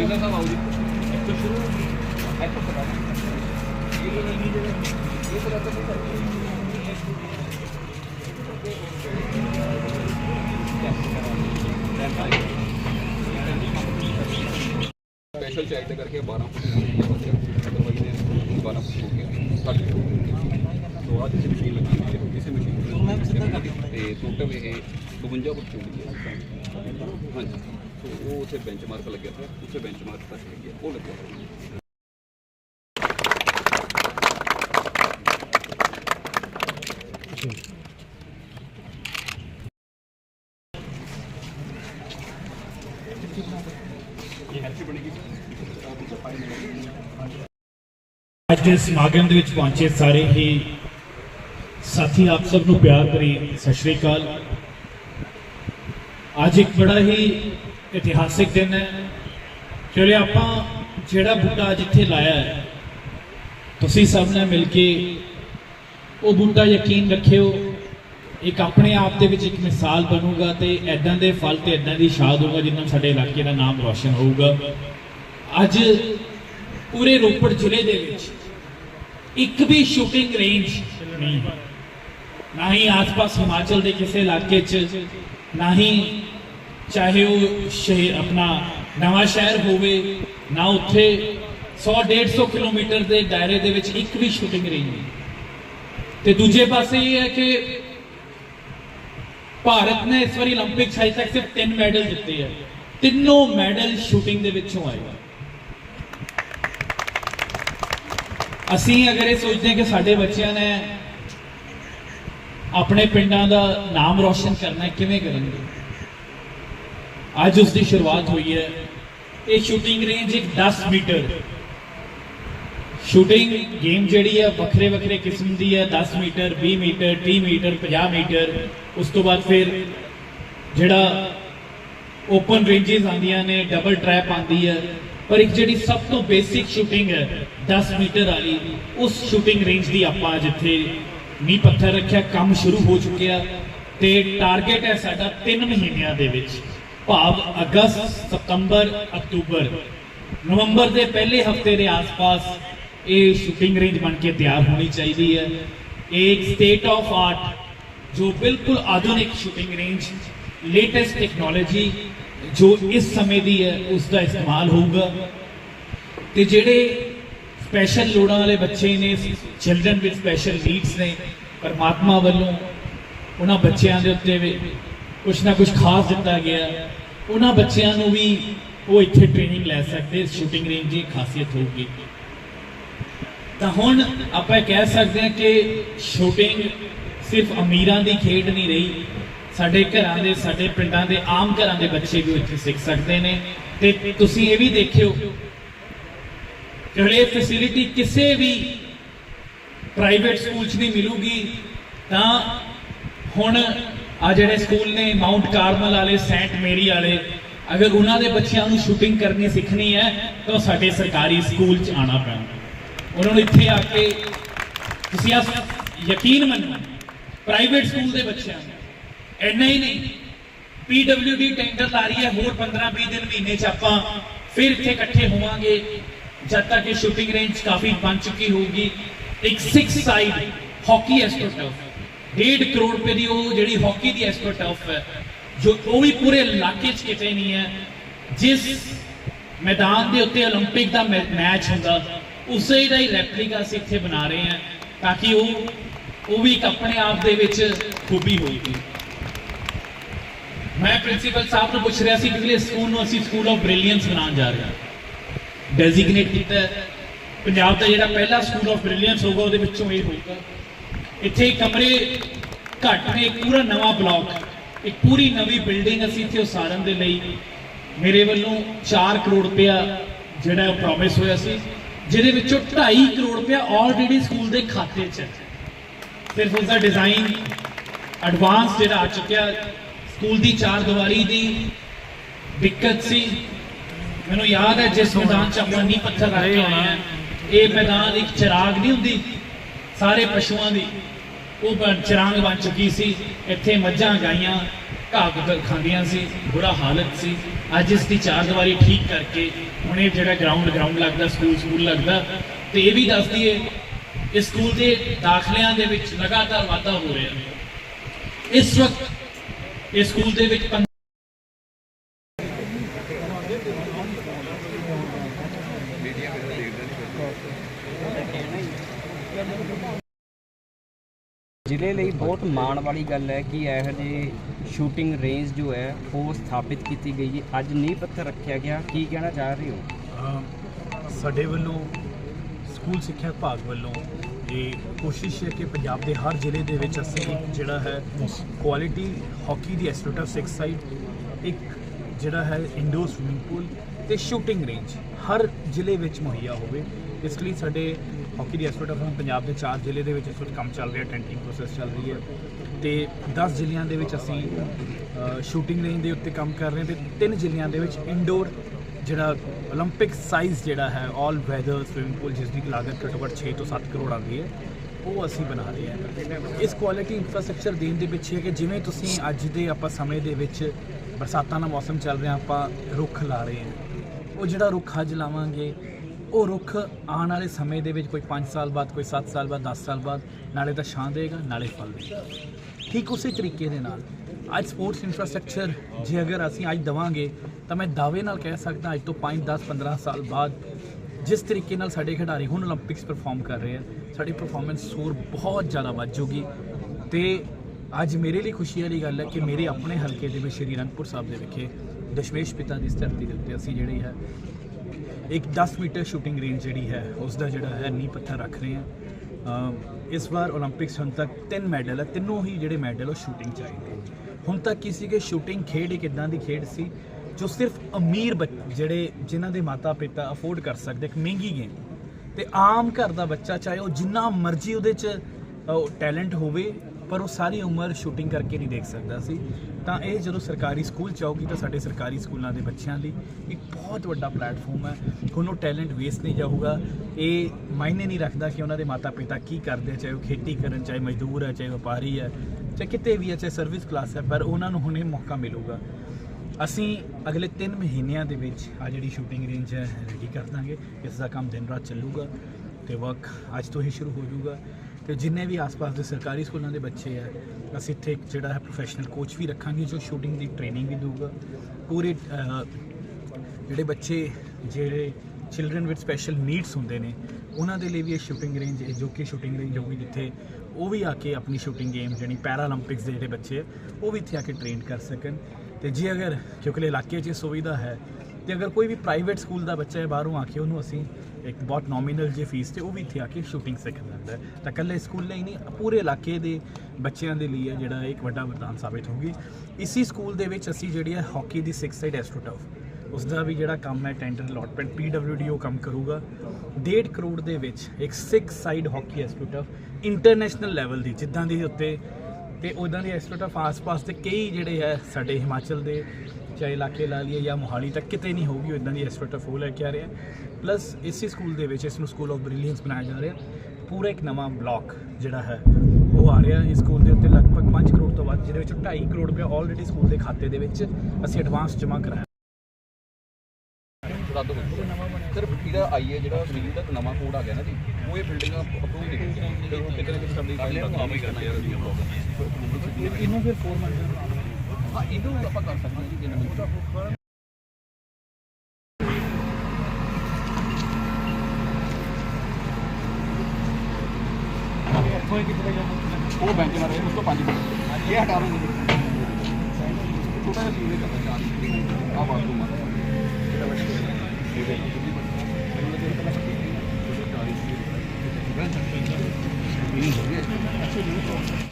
ਜਿੱਦਾਂ ਸਾਹਿਬ ਆਓ ਜੀ ਇੱਥੋਂ ਸ਼ੁਰੂ ਇੱਥੋਂ ਕਰਾ ਇਹ ਲੋਕ ਨਹੀਂ ਜਿਹੜੇ ਇਹ ਤਾਂ ਲੱਗਦਾ ਸਪੈਸ਼ਲ ਚੈੱਕ ਤੇ ਕਰਕੇ 12 ਫੁੱਟ ਦੀ ਬੱਚਾ ਅਦਰਵਾਈਜ਼ ਇਹ 12 ਫੁੱਟ ਹੋ ਗਿਆ ਸਾਡੀ ਤੋਂ ਅੱਜ ਇਸ ਮਸ਼ੀਨ ਲੱਗੀ ਹੋਈ ਹੈ ਕਿਸੇ ਮਸ਼ੀਨ ਤੇ ਟੋਟਲ ਇਹ 52 ਫੁੱਟ ਚੌੜੀ ਹੈ ਹਾਂਜੀ ਤੇ ਉਹ ਉੱਥੇ ਬੈਂਚਮਾਰਕ ਲੱਗਿਆ ਹੋਇਆ ਉੱਥੇ ਬੈਂਚਮਾਰਕ ਤੱਕ ਲੱਗਿਆ ਉਹ ਲੱਗਿਆ ਹੋਇਆ ਅੱਜ ਦੇ ਸਮਾਗਮ ਦੇ ਵਿੱਚ ਪਹੁੰਚੇ ਸਾਰੇ ਹੀ ਸਾਥੀ, ਆਪ ਸਭ ਨੂੰ ਪਿਆਰ ਭਰੀ ਸਤਿ ਸ਼੍ਰੀ ਅਕਾਲ। ਅੱਜ ਇੱਕ ਬੜਾ ਹੀ ਇਤਿਹਾਸਿਕ ਦਿਨ ਹੈ। ਕਿਉਂਕਿ ਆਪਾਂ ਜਿਹੜਾ ਬੂਟਾ ਜਿੱਥੇ ਲਾਇਆ ਹੈ, ਤੁਸੀਂ ਸਭ ਨੇ ਮਿਲ ਕੇ ਉਹ ਬੂਟਾ ਯਕੀਨ ਰੱਖਿਓ। ਇੱਕ ਆਪਣੇ ਆਪ ਦੇ ਵਿੱਚ ਇੱਕ ਮਿਸਾਲ ਬਣੂਗਾ ਤੇ ਐਦਾਂ ਦੇ ਫਲ ਤੇ ਐਦਾਂ ਦੀ ਸ਼ਾਦ ਹੋਊਗਾ ਜਿੰਨਾਂ ਸਾਡੇ ਇਲਾਕੇ ਦਾ ਨਾਮ ਰੋਸ਼ਨ ਹੋਊਗਾ। ਅੱਜ ਪੂਰੇ ਰੋਪੜ ਜ਼ਿਲ੍ਹੇ ਦੇ ਵਿੱਚ ਇੱਕ ਵੀ ਸ਼ੂਟਿੰਗ ਰੇਂਜ ਨਹੀਂ। ਨਾ ਹੀ ਆਸ-ਪਾਸ ਹਿਮਾਚਲ ਦੇ ਕਿਸੇ ਇਲਾਕੇ 'ਚ, ਨਾ ਹੀ ਚਾਹੇ ਉਹ ਸ਼ਹਿਰ ਆਪਣਾ ਨਵਾਂ ਸ਼ਹਿਰ ਹੋਵੇ ਨਾ ਉੱਥੇ 100 150 ਕਿਲੋਮੀਟਰ ਦੇ ਦਾਇਰੇ ਦੇ ਵਿੱਚ ਇੱਕ ਵੀ ਸ਼ੂਟਿੰਗ ਰੇਂਜ ਨਹੀਂ ਤੇ ਦੂਜੇ ਪਾਸੇ ਇਹ ਹੈ ਕਿ ਭਾਰਤ ਨੇ ਇਸ ਵਾਰੀ 올림픽 ਹਾਈ ਤੱਕ ਸਿਰਫ ਤਿੰਨ ਮੈਡਲ ਜਿੱਤੇ ਆ ਤਿੰਨੋਂ ਮੈਡਲ ਸ਼ੂਟਿੰਗ ਦੇ ਵਿੱਚੋਂ ਆਏ ਆ ਅਸੀਂ ਅਗਰ ਇਹ ਸੋਚਦੇ ਹਾਂ ਕਿ ਸਾਡੇ ਬੱਚਿਆਂ ਨੇ ਆਪਣੇ ਪਿੰਡਾਂ ਦਾ ਨਾਮ ਰੌਸ਼ਨ ਕਰਨਾ ਹੈ ਕਿਵੇਂ ਕਰਨਗੇ ਅੱਜ ਉਸ ਦੀ ਸ਼ੁਰੂਆਤ ਹੋਈ ਹੈ। ਇਹ ਸ਼ੂਟਿੰਗ ਰੇਂਜ ਇੱਕ 10 ਮੀਟਰ। ਸ਼ੂਟਿੰਗ ਗੇਮ ਜਿਹੜੀ ਹੈ, ਵੱਖਰੇ ਵੱਖਰੇ ਕਿਸਮ ਦੀ ਹੈ। 10 ਮੀਟਰ 20 ਮੀਟਰ 30 ਮੀਟਰ 50 ਮੀਟਰ। ਉਸ ਤੋਂ ਬਾਅਦ ਫਿਰ ਜਿਹੜਾ ਓਪਨ ਰੇਂਜਸ ਆਉਂਦੀਆਂ ਨੇ ਡਬਲ ਟ੍ਰੈਪ ਆਉਂਦੀ ਹੈ। ਪਰ ਇੱਕ ਜਿਹੜੀ ਸਭ ਤੋਂ ਬੇਸਿਕ ਸ਼ੂਟਿੰਗ ਹੈ 10 ਮੀਟਰ ਵਾਲੀ, ਉਸ ਸ਼ੂਟਿੰਗ ਰੇਂਜ ਦੀ ਆਪਾਂ ਜਿੱਥੇ ਨੀਂਹ ਪੱਥਰ ਰੱਖਿਆ, ਕੰਮ ਸ਼ੁਰੂ ਹੋ ਚੁੱਕਿਆ। ਤੇ ਟਾਰਗੇਟ ਹੈ ਸਾਡਾ 3 ਮਹੀਨਿਆਂ ਦੇ ਵਿੱਚ। ਭਾਵ ਅਗਸਤ, ਸਤੰਬਰ, ਅਕਤੂਬਰ। ਨਵੰਬਰ ਦੇ ਪਹਿਲੇ ਹਫ਼ਤੇ ਦੇ ਆਸ-ਪਾਸ ਇਹ ਸ਼ੂਟਿੰਗ ਰੇਂਜ ਬਣ ਕੇ ਤਿਆਰ ਹੋਣੀ ਚਾਹੀਦੀ ਹੈ। ਇਹ ਇੱਕ ਸਟੇਟ ਆਫ ਆਰਟ ਜੋ ਬਿਲਕੁਲ ਆਧੁਨਿਕ ਸ਼ੂਟਿੰਗ ਰੇਂਜ ਲੇਟੈਸਟ ਟੈਕਨੋਲੋਜੀ ਜੋ ਇਸ ਸਮੇਂ ਦੀ ਹੈ, ਉਸ ਦਾ ਇਸਤੇਮਾਲ ਹੋਊਗਾ। ਤੇ ਜਿਹੜੇ ਸਪੈਸ਼ਲ ਲੋੜਾਂ ਵਾਲੇ ਬੱਚੇ ਨੇ ਚਿਲਡਰਨ ਵਿਦ ਸਪੈਸ਼ਲ ਨੀਡਸ ਨੇ, ਪਰਮਾਤਮਾ ਵੱਲੋਂ, ਉਹਨਾਂ ਬੱਚਿਆਂ ਦੇ ਉੱਤੇ ਵੀ ਕੁਝ ਨਾ ਕੁਝ ਖਾਸ ਦਿੱਤਾ ਗਿਆ। ਉਹਨਾਂ ਬੱਚਿਆਂ ਨੂੰ ਵੀ ਉਹ ਇੱਥੇ ਟ੍ਰੇਨਿੰਗ ਲੈ ਸਕਦੇ ਸ਼ੂਟਿੰਗ ਰੇਂਜ ਦੀ ਖਾਸੀਅਤ ਹੋਊਗੀ। ਤਾਂ ਹੁਣ ਆਪਾਂ ਕਹਿ ਸਕਦੇ ਹਾਂ ਕਿ ਸ਼ੂਟਿੰਗ ਸਿਰਫ ਅਮੀਰਾਂ ਦੀ ਖੇਡ ਨਹੀਂ ਰਹੀ, ਸਾਡੇ ਘਰਾਂ ਦੇ, ਸਾਡੇ ਪਿੰਡਾਂ ਦੇ ਆਮ ਘਰਾਂ ਦੇ ਬੱਚੇ ਵੀ ਇੱਥੇ ਸਿੱਖ ਸਕਦੇ ਨੇ। ਤੇ ਤੁਸੀਂ ਇਹ ਵੀ ਦੇਖਿਓ ਕਿ ਇਹ ਫੈਸਿਲਿਟੀ ਕਿਸੇ ਵੀ ਪ੍ਰਾਈਵੇਟ ਸਕੂਲ 'ਚ ਨਹੀਂ ਮਿਲੂਗੀ, ਤਾਂ ਹੁਣ ਆ ਜਿਹੜੇ ਸਕੂਲ ਨੇ ਮਾਊਂਟ ਕਾਰਮਲ ਵਾਲੇ ਸੈਂਟ ਮੇਰੀ ਵਾਲੇ, ਅਗਰ ਉਹਨਾਂ ਦੇ ਬੱਚਿਆਂ ਨੂੰ ਸ਼ੂਟਿੰਗ ਕਰਨੀ ਸਿੱਖਣੀ ਹੈ, ਤਾਂ ਸਾਡੇ ਸਰਕਾਰੀ ਸਕੂਲ 'ਚ ਆਣਾ ਪੈਣਾ। ਉਹਨਾਂ ਨੂੰ ਇੱਥੇ ਆ ਕੇ ਤੁਸੀਂ ਆ ਯਕੀਨ ਮੰਨੋ ਪ੍ਰਾਈਵੇਟ ਸਕੂਲ ਦੇ ਬੱਚਿਆਂ ਨੂੰ, ਇੰਨਾ ਹੀ ਨਹੀਂ ਪੀਡਬਲਯੂਡੀ ਟੈਂਡਰ ਲਾ ਰਹੀ ਹੈ, ਹੋਰ 15 20 ਦਿਨ ਮਹੀਨੇ ਚ ਆਪਾਂ ਫਿਰ ਇੱਥੇ ਇਕੱਠੇ ਹੋਵਾਂਗੇ। ਜਦ ਤੱਕ ਇਹ ਸ਼ੂਟਿੰਗ ਰੇਂਜ ਕਾਫੀ ਬਣ ਚੁੱਕੀ ਹੋਊਗੀ, ਇੱਕ 6 ਸਾਈਡ ਹਾਕੀ ਐਸਟ੍ਰੋਟਰਫ 1.5 ਕਰੋੜ ਰੁਪਏ ਦੀ ਉਹ ਜਿਹੜੀ ਹਾਕੀ ਦੀ ਐਸਟ੍ਰੋਟਰਫ ਹੈ ਜੋ ਉਹ ਵੀ ਪੂਰੇ ਇਲਾਕੇ 'ਚ ਕਿਤੇ ਨਹੀਂ ਹੈ ਜਿਸ ਮੈਦਾਨ ਦੇ ਉੱਤੇ 올림픽 ਦਾ ਮੈਚ ਹੁੰਦਾ ਉਸੇ ਦਾ ਹੀ ਰੈਪਲੀਕਾ ਅਸੀਂ ਇੱਥੇ ਬਣਾ ਰਹੇ ਹਾਂ ਤਾਂ ਕਿ ਉਹ ਉਹ ਵੀ ਇੱਕ ਆਪਣੇ ਆਪ ਦੇ ਵਿੱਚ ਖੂਬੀ ਹੋਏਗੀ ਮੈਂ ਪ੍ਰਿੰਸੀਪਲ ਸਾਹਿਬ ਨੂੰ ਪੁੱਛ ਰਿਹਾ ਸੀ ਕਿ ਇਸ ਸਕੂਲ ਨੂੰ ਅਸੀਂ ਸਕੂਲ ਆਫ ਬ੍ਰਿਲੀਅੰਸ ਬਣਾਉਣ ਜਾ ਰਹੇ ਹਾਂ ਡੈਜ਼ਿਗਨੇਟ ਕੀਤਾ ਹੈ। ਪੰਜਾਬ ਦਾ ਜਿਹੜਾ ਪਹਿਲਾ ਸਕੂਲ ਆਫ ਬ੍ਰਿਲੀਅੰਸ ਹੋਊਗਾ ਉਹਦੇ ਵਿੱਚੋਂ ਇਹ ਹੋਊਗਾ ਇੱਥੇ ਕਮਰੇ ਘੱਟ ਨੇ, ਇੱਕ ਪੂਰਾ ਨਵਾਂ ਬਲਾਕ, ਇੱਕ ਪੂਰੀ ਨਵੀਂ ਬਿਲਡਿੰਗ ਅਸੀਂ ਇੱਥੇ ਉਸਾਰਨ ਦੇ ਲਈ ਮੇਰੇ ਵੱਲੋਂ 4 ਕਰੋੜ ਰੁਪਇਆ ਜਿਹੜਾ ਉਹ ਪ੍ਰੋਮਿਸ ਹੋਇਆ ਸੀ, ਜਿਹਦੇ ਵਿੱਚੋਂ 2.5 ਕਰੋੜ ਰੁਪਇਆ ਆਲਰੇਡੀ ਸਕੂਲ ਦੇ ਖਾਤੇ 'ਚ ਹੈ। ਸਿਰਫ ਉਸ ਦਾ ਡਿਜ਼ਾਈਨ ਐਡਵਾਂਸ ਜਿਹੜਾ ਆ ਚੁੱਕਿਆ ਸਕੂਲ ਦੀ ਚਾਰ ਦੀਵਾਰੀ ਦੀ ਦਿੱਕਤ ਸੀ। ਮੈਨੂੰ ਯਾਦ ਹੈ ਜਿਸ ਮੈਦਾਨ 'ਚ ਆਪਾਂ ਨੀ ਪੱਥਰ ਰੱਖ ਕੇ ਆਏ ਹਾਂ, ਇਹ ਮੈਦਾਨ ਇੱਕ ਚਿਰਾਗ ਨਹੀਂ ਹੁੰਦੀ ਸਾਰੇ ਪਸ਼ੂਆਂ ਦੀ। ਉਹ ਬਣ- ਚਿਰਾਗ ਬਣ ਚੁੱਕੀ ਸੀ। ਇੱਥੇ ਮੱਝਾਂ ਗਾਈਆਂ, ਘਾਹ ਦ- ਖਾਂਦੀਆਂ ਸੀ, ਬੁਰਾ ਹਾਲਤ ਸੀ। ਅੱਜ ਇਸ ਦੀ ਚਾਰ ਦੀਵਾਰੀ ਠੀਕ ਕਰਕੇ ਹੁਣ ਇਹ ਜਿਹੜਾ ਗਰਾਊਂਡ ਗਰਾਊਂਡ ਲੱਗਦਾ ਸਕੂਲ ਸਕੂਲ ਲੱਗਦਾ, ਤੇ ਇਹ ਵੀ ਦੱਸ ਦਈਏ, ਇਸ ਸਕੂਲ ਦੇ ਦਾਖਲਿਆਂ ਦੇ ਵਿੱਚ ਲਗਾਤਾਰ ਵਾਧਾ ਹੋ ਰਿਹਾ। ਇਸ ਵਕਤ ਇਸ ਸਕੂਲ ਦੇ ਵਿੱਚ ਜ਼ਿਲ੍ਹੇ ਲਈ ਬਹੁਤ ਮਾਣ ਵਾਲੀ ਗੱਲ ਹੈ ਕਿ ਇਹੋ ਜਿਹੇ ਸ਼ੂਟਿੰਗ ਰੇਂਜ ਜੋ ਹੈ, ਉਹ ਸਥਾਪਿਤ ਕੀਤੀ ਗਈ ਹੈ। ਅੱਜ ਨੀਂਹ ਪੱਥਰ ਰੱਖਿਆ ਗਿਆ। ਕੀ ਕਹਿਣਾ ਚਾਹ ਰਹੇ ਹੋ? ਸਾਡੇ ਵੱਲੋਂ, ਸਕੂਲ ਸਿੱਖਿਆ ਵਿਭਾਗ ਵੱਲੋਂ ਇਹ ਕੋਸ਼ਿਸ਼ ਹੈ ਕਿ ਪੰਜਾਬ ਦੇ ਹਰ ਜ਼ਿਲ੍ਹੇ ਦੇ ਵਿੱਚ ਅਸੀਂ ਜਿਹੜਾ ਹੈ ਕੁਆਲਿਟੀ ਹਾਕੀ ਦੀ ਐਸਟ੍ਰੋਟਰ ਸਿਕਸ ਇੱਕ ਜਿਹੜਾ ਹੈ ਇੰਡੋਰ ਸਵਿਮਿੰਗ ਪੂਲ ਤੇ ਸ਼ੂਟਿੰਗ ਰੇਂਜ ਹਰ ਜ਼ਿਲ੍ਹੇ ਵਿੱਚ ਮੁਹੱਈਆ ਹੋਵੇ। ਇਸ ਲਈ ਸਾਡੇ ਹਾਕੀ ਦੀ ਐਸਟ੍ਰੋਟਰ ਹੁਣ ਪੰਜਾਬ ਦੇ ਚਾਰ ਜ਼ਿਲ੍ਹੇ ਦੇ ਵਿੱਚ ਇਸ ਵਕਤ ਕੰਮ ਚੱਲ ਰਿਹਾ ਟੈਂਟਿੰਗ ਪ੍ਰੋਸੈਸ ਚੱਲ ਰਹੀ ਹੈ ਤੇ 10 ਜ਼ਿਲ੍ਹਿਆਂ ਦੇ ਵਿੱਚ ਅਸੀਂ ਸ਼ੂਟਿੰਗ ਰੇਂਜ ਦੇ ਉੱਤੇ ਕੰਮ ਕਰ ਰਹੇ ਹਾਂ ਤੇ ਤਿੰਨ ਜ਼ਿਲ੍ਹਿਆਂ ਦੇ ਵਿੱਚ ਇੰਡੋਰ ਜਿਹੜਾ 올림픽 ਸਾਈਜ਼ ਜਿਹੜਾ ਹੈ 올 ਵੈਦਰ ਸਵਿਮਿੰਗ ਪੂਲ ਜਿਸ ਦੀ ਲਾਗਤ ਘੱਟੋ ਘੱਟ 6 ਤੋਂ 7 ਕਰੋੜ ਆਉਂਦੀ ਹੈ ਉਹ ਅਸੀਂ ਬਣਾ ਰਹੇ ਹਾਂ ਇਸ ਕੁਆਲਿਟੀ ਇਨਫਰਾਸਟ੍ਰਕਚਰ ਦੇਣ ਦੇ ਪਿੱਛੇ ਕਿ ਜਿਵੇਂ ਤੁਸੀਂ ਅੱਜ ਦੇ ਆਪਾਂ ਸਮੇਂ ਦੇ ਵਿੱਚ ਬਰਸਾਤਾਂ ਦਾ ਮੌਸਮ ਚੱਲ ਰਿਹਾ ਆਪਾਂ ਰੁੱਖ ਲਾ ਰਹੇ ਹਾਂ ਉਹ ਜਿਹੜਾ ਰੁੱਖ ਅੱਜ ਲਾਵਾਂਗੇ ਉਹ ਰੁੱਖ ਆਉਣ ਵਾਲੇ ਸਮੇਂ ਦੇ ਵਿੱਚ ਕੋਈ 5 ਸਾਲ ਬਾਅਦ, ਕੋਈ 7 ਸਾਲ ਬਾਅਦ 10 ਸਾਲ ਬਾਅਦ, ਨਾਲੇ ਤਾਂ ਛਾਂ ਦੇਗਾ, ਨਾਲੇ ਫਲ ਦੇਗਾ। ਠੀਕ ਉਸੇ ਤਰੀਕੇ ਦੇ ਨਾਲ ਅੱਜ ਸਪੋਰਟਸ ਇਨਫਰਾਸਟ੍ਰਕਚਰ ਜੇ ਅਗਰ ਅਸੀਂ ਅੱਜ ਦਵਾਂਗੇ, ਤਾਂ ਮੈਂ ਦਾਅਵੇ ਨਾਲ ਕਹਿ ਸਕਦਾ ਅੱਜ ਤੋਂ 5 10 15 ਸਾਲ ਬਾਅਦ ਜਿਸ ਤਰੀਕੇ ਨਾਲ ਸਾਡੇ ਖਿਡਾਰੀ ਹੁਣ 올림픽ਸ ਪਰਫਾਰਮ ਕਰ ਰਹੇ ਆ, ਸਾਡੀ ਪਰਫਾਰਮੈਂਸ ਸੋਰ ਬਹੁਤ ਜ਼ਿਆਦਾ ਵੱਧ ਜੂਗੀ ਤੇ ਅੱਜ ਮੇਰੇ ਲਈ ਖੁਸ਼ੀ ਵਾਲੀ ਗੱਲ ਹੈ ਕਿ ਮੇਰੇ ਆਪਣੇ ਹਲਕੇ ਦੇ ਵਿੱਚ ਸ਼੍ਰੀ ਰੰਗਪੁਰ ਸਾਹਿਬ ਦੇ ਵਿਖੇ ਦਸ਼ਮੇਸ਼ ਪਿਤਾ ਦੀ ਧਰਤੀ ਦੇ ਉੱਤੇ ਅਸੀਂ ਜਿਹੜੀ ਹੈ ਇੱਕ 10 ਮੀਟਰ ਸ਼ੂਟਿੰਗ ਰੇਂਜ ਜਿਹੜੀ ਹੈ ਉਸ ਦਾ ਜਿਹੜਾ ਹੈ ਨੀ ਪੱਥਰ ਰੱਖ ਰਹੇ ਹਾਂ। ਇਸ ਵਾਰ 올림픽ਸ ਹੁਣ ਤੱਕ ਤਿੰਨ ਮੈਡਲ ਹੈ, ਤਿੰਨੋਂ ਹੀ ਜਿਹੜੇ ਮੈਡਲ ਉਹ ਸ਼ੂਟਿੰਗ ਚ ਆਏ ਹੁਣ ਤੱਕ ਕਿਸੇ ਕੇ ਸ਼ੂਟਿੰਗ ਖੇਡ ਇੱਕ ਇਦਾਂ ਦੀ ਖੇਡ ਸੀ, ਜੋ ਸਿਰਫ ਅਮੀਰ ਜਿਹੜੇ ਜਿਨ੍ਹਾਂ ਦੇ ਮਾਤਾ ਪਿਤਾ ਅਫੋਰਡ ਕਰ ਸਕਦੇ, ਇੱਕ ਮਹਿੰਗੀ ਗੇਮ। ਤੇ ਆਮ ਘਰ ਦਾ ਬੱਚਾ, ਚਾਹੇ ਉਹ ਜਿੰਨਾ ਮਰਜ਼ੀ ਉਹਦੇ ਚ ਟੈਲੈਂਟ ਹੋਵੇ ਪਰ ਉਹ ਸਾਰੀ ਉਮਰ ਸ਼ੂਟਿੰਗ ਕਰਕੇ ਨਹੀਂ ਦੇਖ ਸਕਦਾ ਸੀ। ਤਾਂ ਇਹ ਜਦੋਂ ਸਰਕਾਰੀ ਸਕੂਲ ਚ ਆਊਗੀ ਤਾਂ ਸਾਡੇ ਸਰਕਾਰੀ ਸਕੂਲਾਂ ਦੇ ਬੱਚਿਆਂ ਲਈ ਇੱਕ ਬਹੁਤ ਵੱਡਾ ਪਲੇਟਫਾਰਮ ਹੈ। ਉਹਨੂੰ ਟੈਲੈਂਟ ਵੇਸਟ ਨਹੀਂ ਜਾਊਗਾ। ਇਹ ਮਾਇਨੇ ਨਹੀਂ ਰੱਖਦਾ ਕਿ ਉਹਨਾਂ ਦੇ ਮਾਤਾ ਪਿਤਾ ਕੀ ਕਰਦੇ ਚਾਹੇ ਉਹ ਖੇਤੀ ਕਰਨ, ਚਾਹੇ ਮਜ਼ਦੂਰ ਹੈ ਚਾਹੇ ਵਪਾਰੀ ਹੈ ਚਾਹੇ ਕਿਤੇ ਵੀ ਹੈ ਚਾਹੇ ਸਰਵਿਸ ਕਲਾਸ ਹੈ ਪਰ ਉਹਨਾਂ ਨੂੰ ਹੁਣ ਇਹ ਮੌਕਾ ਮਿਲੂਗਾ। ਅਸੀਂ ਅਗਲੇ 3 ਮਹੀਨਿਆਂ ਦੇ ਵਿੱਚ ਆ ਜਿਹੜੀ ਸ਼ੂਟਿੰਗ ਰੇਂਜ ਹੈ ਰੈਡੀ ਕਰ ਦਾਂਗੇ। ਇਸ ਦਾ ਕੰਮ ਦਿਨ ਰਾਤ ਚੱਲੂਗਾ ਤੇ ਵਰਕ ਅੱਜ ਤੋਂ ਹੀ ਸ਼ੁਰੂ ਹੋ ਜਾਊਗਾ। ਤੇ ਜਿੰਨੇ ਵੀ ਆਸ-ਪਾਸ ਦੇ ਸਰਕਾਰੀ ਸਕੂਲਾਂ ਦੇ ਬੱਚੇ ਆ, ਅਸੀਂ ਇੱਥੇ ਇੱਕ ਜਿਹੜਾ ਹੈ ਪ੍ਰੋਫੈਸ਼ਨਲ ਕੋਚ ਵੀ ਰੱਖਾਂਗੇ ਜੋ ਸ਼ੂਟਿੰਗ ਦੀ ਟ੍ਰੇਨਿੰਗ ਵੀ ਦੇਊਗਾ। ਪੂਰੇ ਜਿਹੜੇ ਬੱਚੇ, ਜਿਹੜੇ ਚਿਲड्रन ਵਿਦ ਸਪੈਸ਼ਲ ਨੀਡਸ ਹੁੰਦੇ ਨੇ, ਉਹਨਾਂ ਦੇ ਲਈ ਵੀ ਇਹ ਸ਼ੂਟਿੰਗ ਰੇਂਜ ਹੈ ਜੋ ਕਿ ਸ਼ੂਟਿੰਗ ਰੇਂਜ ਹੋਊਗੀ ਜਿੱਥੇ ਉਹ ਵੀ ਆ ਕੇ ਆਪਣੀ ਸ਼ੂਟਿੰਗ ਗੇਮ ਜਾਨੀ ਪੈਰਾਲੰਪਿਕਸ ਦੇ ਜਿਹੜੇ ਬੱਚੇ ਉਹ ਵੀ ਇੱਥੇ ਆ ਕੇ ਟ੍ਰੇਨ ਕਰ ਸਕਣ। ਤੇ ਜੇ ਅਗਰ, ਕਿਉਂਕਿ ਇਲਾਕੇ 'ਚ ਸੁਵਿਧਾ ਹੈ ਤੇ ਅਗਰ ਕੋਈ ਵੀ ਪ੍ਰਾਈਵੇਟ ਸਕੂਲ ਦਾ ਬੱਚਾ ਹੈ, ਬਾਹਰੋਂ ਆ ਕੇ ਉਹਨੂੰ ਅਸੀਂ ਇੱਕ ਬਹੁਤ ਨੋਮੀਨਲ ਜੇ ਫੀਸ ਤੇ ਉਹ ਵੀ ਇੱਥੇ ਆ ਕੇ ਸ਼ੂਟਿੰਗ ਸਿੱਖ ਸਕਦਾ ਹੈ। ਤਾਂ ਇਕੱਲੇ ਸਕੂਲ ਲਈ ਨਹੀਂ, ਪੂਰੇ ਇਲਾਕੇ ਦੇ ਬੱਚਿਆਂ ਦੇ ਲਈ ਹੈ ਜਿਹੜਾ ਇੱਕ ਵੱਡਾ ਵਰਦਾਨ ਸਾਬਿਤ ਹੋਊਗੀ। ਇਸੀ ਸਕੂਲ ਦੇ ਵਿੱਚ ਅਸੀਂ ਜਿਹੜੀ ਹੈ ਹਾਕੀ ਦੀ 6 ਸਾਈਡ ਐਸਟ੍ਰੋਟਰਫ ਉਸ ਦਾ ਵੀ ਜਿਹੜਾ ਕੰਮ ਹੈ ਟੈਂਡਰ ਅਲਾਟਮੈਂਟ ਪੀਡਬਲਯੂਡੀ ਉਹ ਕੰਮ ਕਰੂਗਾ। 1.5 ਕਰੋੜ ਦੇ ਵਿੱਚ ਇੱਕ 6 side hockey astroturf international level ਦੀ, ਜਿੱਦਾਂ ਦੀ ਉੱਤੇ। ਤੇ ਉਦਾਂ ਦੀ ਐਸਟ੍ਰੋਟਰਫ ਆਸ-ਪਾਸ ਦੇ ਕਈ ਜਿਹੜੇ ਹੈ ਸਾਡੇ ਹਿਮਾਚਲ ਦੇ ਚਾਹੇ ਇਲਾਕੇ ਲਾ ਲਈਏ ਜਾਂ ਮੋਹਾਲੀ ਤੱਕ ਕਿਤੇ ਨਹੀਂ ਹੋਊਗੀ ਇਦਾਂ ਦੀ ਐਸਟ੍ਰੋਟਰਫ ਉਹ ਲੈ ਕੇ ਆ ਰਹੇ ਆ। ਪਲੱਸ ਇਸੇ ਸਕੂਲ ਦੇ ਵਿੱਚ ਇਸ ਨੂੰ ਸਕੂਲ ਆਫ ਬ੍ਰਿਲੀਅੰਸ ਬਣਾਇਆ ਜਾ ਰਿਹਾ। ਪੂਰਾ ਇੱਕ ਨਵਾਂ ਬਲਾਕ ਜਿਹੜਾ ਹੈ ਉਹ ਆ ਰਿਹਾ। ਇਸ ਸਕੂਲ ਦੇ ਉੱਤੇ ਲਗਭਗ 5 ਕਰੋੜ ਤੋਂ ਵੱਧ ਜਿਹਦੇ ਵਿੱਚ 2.5 ਕਰੋੜ ਰੁਪਏ ਆਲਰੇਡੀ ਸਕੂਲ ਦੇ ਖਾਤੇ ਦੇ ਵਿੱਚ ਅਸੀਂ ਐਡਵਾਂਸ ਜਮ੍ਹਾਂ ਕਰਾਇਆ। ਸਰ ਇਹਦਾ ਆਈਏ ਜਿਹੜਾ ਬਿਜਲੀ ਦਾ ਨਵਾਂ ਕੋਡ ਆ ਗਿਆ ਨਾ ਜੀ ਉਹ ਇਹ ਬਿਲਡਿੰਗ ਅਪਰੂਵ ਨਹੀਂ ਹੋਈ ਤੇ ਉਹ ਕਿਤੇ ਨਾ ਕਿਤੇ ਸਾਡੀ ਆਮ ਹੀ ਕਰਨਾ ਯਾਰ ਜੀ ਇਹਨੂੰ ਫਿਰ 4 ਮੰਥ ਹਾਂ ਇਹਨੂੰ ਆਪਾਂ ਕਰ ਸਕਦੇ ਹਾਂ ਜੀ ਜਿੰਨਾ ਉਹ ਬੈਂਚ ਮਾਰੇ ਉਸ ਤੋਂ 5 ਇਹ ਹਟਾ ਰਹੇ ਨੇ ਛੋਟਾ ਜਿਹਾ ਸੀਵਰੇਜ ਕਰਦਾ ਚਾਰ ਆ ਬਾਥਰੂਮ ਆ ਠੀਕ ਹੈ ਜੀ